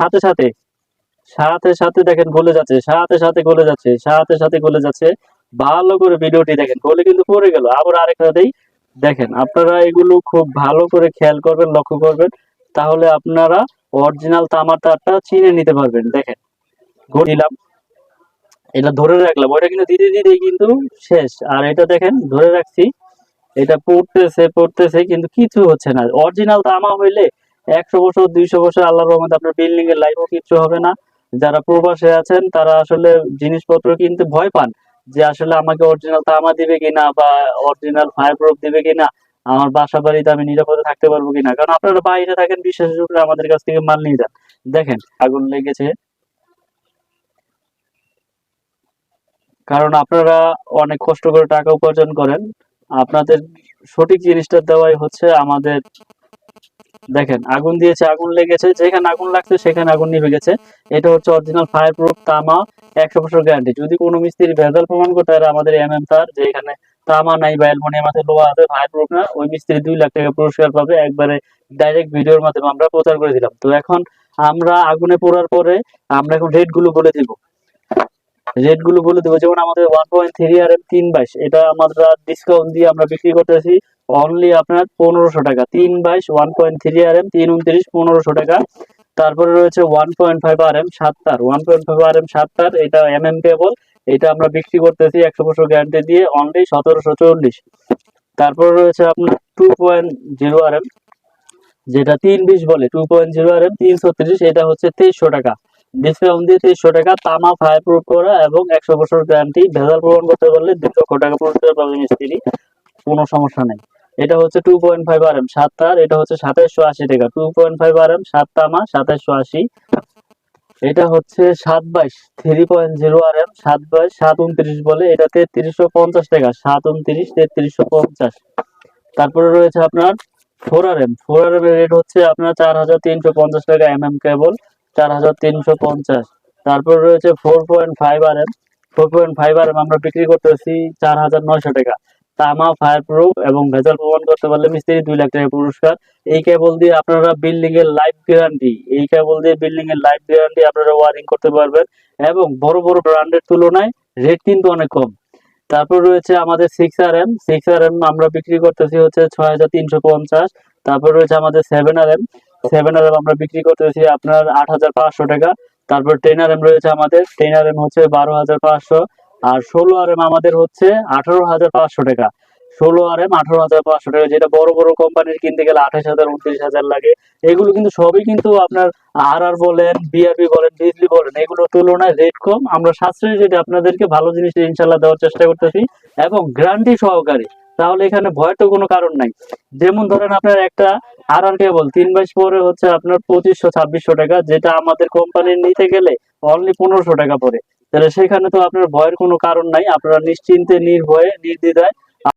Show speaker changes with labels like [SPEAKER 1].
[SPEAKER 1] সাথে সাথে সাথে সাথে দেখেন গলে যাচ্ছে, সাথে সাথে গলে যাচ্ছে, সাথে সাথে গলে যাচ্ছে। ভালো করে ভিডিওটি দেখেন, গলে কিন্তু পড়ে গেল। আবার আরেকটা দেই, দেখেন আপনারা এগুলো খুব ভালো করে খেয়াল করবেন, লক্ষ্য করবেন। তাহলে আপনারা অরিজিনাল তামার তারটা চিনে নিতে পারবেন, দেখেন। দিলাম। এটা ধরে রাখলাম, ওইটা কিন্তু দিতে দিতে কিন্তু শেষ। আর এটা দেখেন, ধরে রাখছি। এটা পড়তেছে পড়তেছে, কিন্তু কিছু হচ্ছে না। অরিজিনাল তামা হইলে একশো বছর, দুইশো বছর আল্লাহ রহমতে আপনার বিল্ডিং এর লাইফও কিছু হবে না। যারা প্রবাসে আছেন, তারা আসলে জিনিসপত্র কিনতে ভয় পান যে আসলে আমাকে অরিজিনাল তামা দিবে কিনা বা অরিজিনাল ফায়ার প্রুফ দিবে কিনা, আমার বাসা বাড়িতে আমি নিরাপদে থাকতে পারব কিনা। কারণ আপনারা বাইরে থাকেন বিশ্বাস করে আমাদের কাছ থেকে মাল নিয়ে যান। দেখেন, আগুন লেগেছে। কারণ আপনারা অনেক কষ্ট করে টাকা উপার্জন করেন। আপনাদের সঠিক জিনিসটা দেওয়াই হচ্ছে আমাদের দেখেন, আগুন দিয়েছে, আগুন লেগেছে, যেখানে আগুন লাগছে সেখানে আগুন নিভে গেছে। এটা হচ্ছে অরিজিনাল ফায়ার প্রুফ তামা, একশো বছর গ্যারান্টি যদি কোনো মিস্ত্রি ভেজাল প্রমাণ করতে পারে, আমাদের এম এম তার যে এখানে তামা নাই বা অ্যালমোনিয়াম আছে, লোহা আছে ফায়ার প্রুফ না, ওই মিস্ত্রি দুই লাখ টাকা পুরস্কার পাবে। একবারে ডাইরেক্ট ভিডিওর মাধ্যমে আমরা প্রচার করে দিলাম। তো এখন আমরা আগুনে পড়ার পরে আমরা এখন রেটগুলো বলে দিব। রেটগুলো বলে দেবো। যেমন আমাদের one point three R M তিন বাইশ, এটা আমরা ডিসকাউন্ট দিয়ে আমরা বিক্রি করতেছি অনলি আপনার পনেরোশো টাকা। তিন বাইশ one point three R M তিন, উনত্রিশ, পনেরোশো টাকা। তারপরে রয়েছে one point five R M সাত তার। One point five R M সাত তার, এটা এম এম কেবল এটা আমরা বিক্রি করতেছি একশো বছর গ্যারান্টি দিয়ে অনলি সতেরোশো চল্লিশ। তারপরে রয়েছে আপনার two point zero R M যেটা তিন বিশ বলে two point zero R M তিনশো তিরিশ, এটা হচ্ছে তেইশশো টাকা। ডিসকাউন্ট দিয়ে তেইশশো টাকা, তামা ফায়ার প্রুফ করা এবং একশো বছর গ্যারান্টি ভেজাল প্রমাণ করতে পারলে দুই লক্ষ টাকা পুরস্কার পাবে মিস্ত্রি কোনো সমস্যা নেই। এটা হচ্ছে two point five R M সাত তার, এটা হচ্ছে সাতাইশশো আশি টাকা। Two point five R M সাত তামা, সাতাইশশো আশি। এটা হচ্ছে সাত বাইশ three point zero R M সাত বাইশ, সাত উনত্রিশ বলে এটা তেত্রিশশো পঞ্চাশ টাকা, সাত উনত্রিশ, তেত্রিশশো পঞ্চাশ। তারপরে রয়েছে আপনার four R M four R M এর রেট হচ্ছে আপনার চার হাজার তিনশো পঞ্চাশ টাকা এম এম কেবল চার হাজার তিনশো পঞ্চাশ। তারপর রয়েছে four point five R M four point five R M আমরা বিক্রি করতেছি চার হাজার নয়শো টাকা। তামা ফায়ার প্রুফ এবং ভেজাল প্রমাণ করতে পারলে মিস্ত্রি দুই লাখ টাকা পুরস্কার। এই কেবল দিয়ে আপনারা বিল্ডিং এর লাইফ গ্যারান্টি এই কেবল দিয়ে বিল্ডিং এর লাইফ গ্যারান্টি আপনারা ওয়ারিং করতে পারবেন এবং বড় বড় ব্র্যান্ডের তুলনায় রেট কিন্তু অনেক কম। তারপর রয়েছে আমাদের six R M six R M আমরা বিক্রি করতেছি হচ্ছে ছয় হাজার তিনশো পঞ্চাশ। তারপর রয়েছে আমাদের seven R M seven R M আমরা বিক্রি করতেছি আপনার আট হাজার পাঁচশো টাকা। তারপর টেন আর এম রয়েছে আমাদের। টেন আর এম হচ্ছে বারো হাজার পাঁচশো আর ষোলো আর এম আমাদের হচ্ছে আঠারো হাজার পাঁচশো টাকা। ষোলো আর এম আঠারো হাজার পাঁচশো টাকা, যেটা বড় বড় কোম্পানির কিনতে গেলে আঠাশ হাজার, উনত্রিশ হাজার লাগে। এগুলো কিন্তু সবই কিন্তু আপনার আর আর বলেন বিআরবি বলেন বিজলি বলেন, এগুলোর তুলনায় রেট কম। আমরা সাশ্রয়ী রেটে আপনাদেরকে ভালো জিনিস ইনশাল্লাহ দেওয়ার চেষ্টা করতেছি এবং গ্যারান্টি সহকারে তাহলে এখানে ভয় তো কোনো কারণ নাই। যেমন ধরেন আপনার একটা আর আর কেবল, তিন বাইশ পরে হচ্ছে আপনার পঁচিশশো, ছাব্বিশশো টাকা, যেটা আমাদের কোম্পানির নিতে গেলে অনলি পনেরোশো টাকা পরে তাহলে সেখানে তো আপনার ভয়ের কোনো কারণ নাই, আপনারা নিশ্চিন্তে, নির্ভয়ে, নির্দ্বিধায়